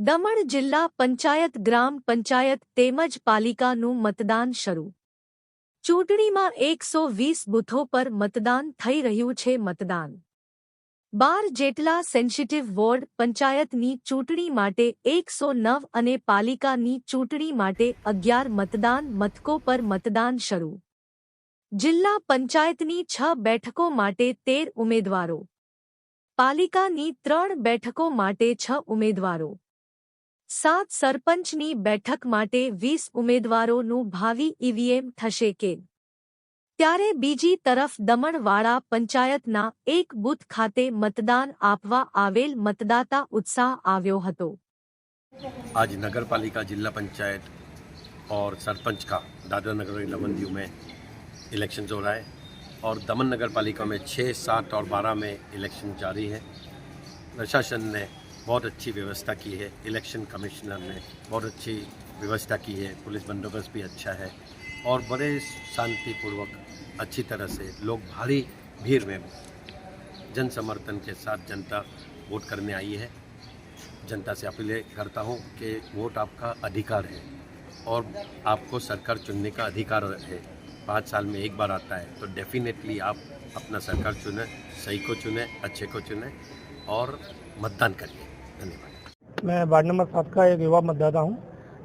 દમણ જિલ્લા પંચાયત ગ્રામ પંચાયત તેમજ પાલિકાનું મતદાન શરૂ ચૂંટણીમાં એકસો વીસ બૂથો પર મતદાન થઈ રહ્યું છે મતદાન બાર જેટલા સેન્સિટિવ વોર્ડ પંચાયતની ચૂંટણી માટે એકસો નવ અને પાલિકાની ચૂંટણી માટે અગિયાર મતદાન મથકો પર મતદાન શરૂ જિલ્લા પંચાયતની છ બેઠકો માટે તેર ઉમેદવારો પાલિકાની ત્રણ બેઠકો માટે છ ઉમેદવારો सात सरपंचની બેઠક માટે 20 ઉમેદવારોનું ભાવિ ઇવીએમ થશે કે ત્યારે બીજી તરફ દમણવાડા પંચાયતના એક बूथ ખાતે મતદાન આપવા આવેલ મતદાતા ઉત્સાહ આવ્યો હતો આજ નગરપાલિકા જિલ્લા પંચાયત ઓર सरपंच કા ડાડનગર જિલ્લાવંદીઓમાં ઇલેક્શન્સ ઓર આયે અને દમણ નગરપાલિકામાં 6 7 ઓર 12 માં ઇલેક્શન ચાલી છે વહીશાનને बहुत अच्छी व्यवस्था की है इलेक्शन कमिश्नर ने बहुत अच्छी व्यवस्था की है पुलिस बंदोबस्त भी अच्छा है और बड़े शांतिपूर्वक अच्छी तरह से लोग भारी भीड़ में जन समर्थन के साथ जनता वोट करने आई है जनता से अपील करता हूँ कि वोट आपका अधिकार है और आपको सरकार चुनने का अधिकार है पाँच साल में एक बार आता है तो डेफिनेटली आप अपना सरकार चुने सही को चुने अच्छे को चुने और मतदान करिए मैं वार्ड नंबर सात का एक युवा मतदाता हूँ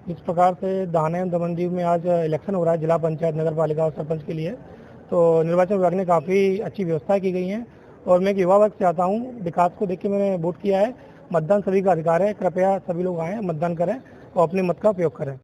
जिस प्रकार से दाने दमनदीव में आज इलेक्शन हो रहा है जिला पंचायत नगर पालिका और सरपंच के लिए तो निर्वाचन विभाग ने काफ़ी अच्छी व्यवस्था की गई है और मैं एक युवा वर्ग से आता हूँ विकास को देख के मैंने वोट किया है मतदान सभी का अधिकार है कृपया सभी लोग आएँ मतदान करें और अपने मत का उपयोग करें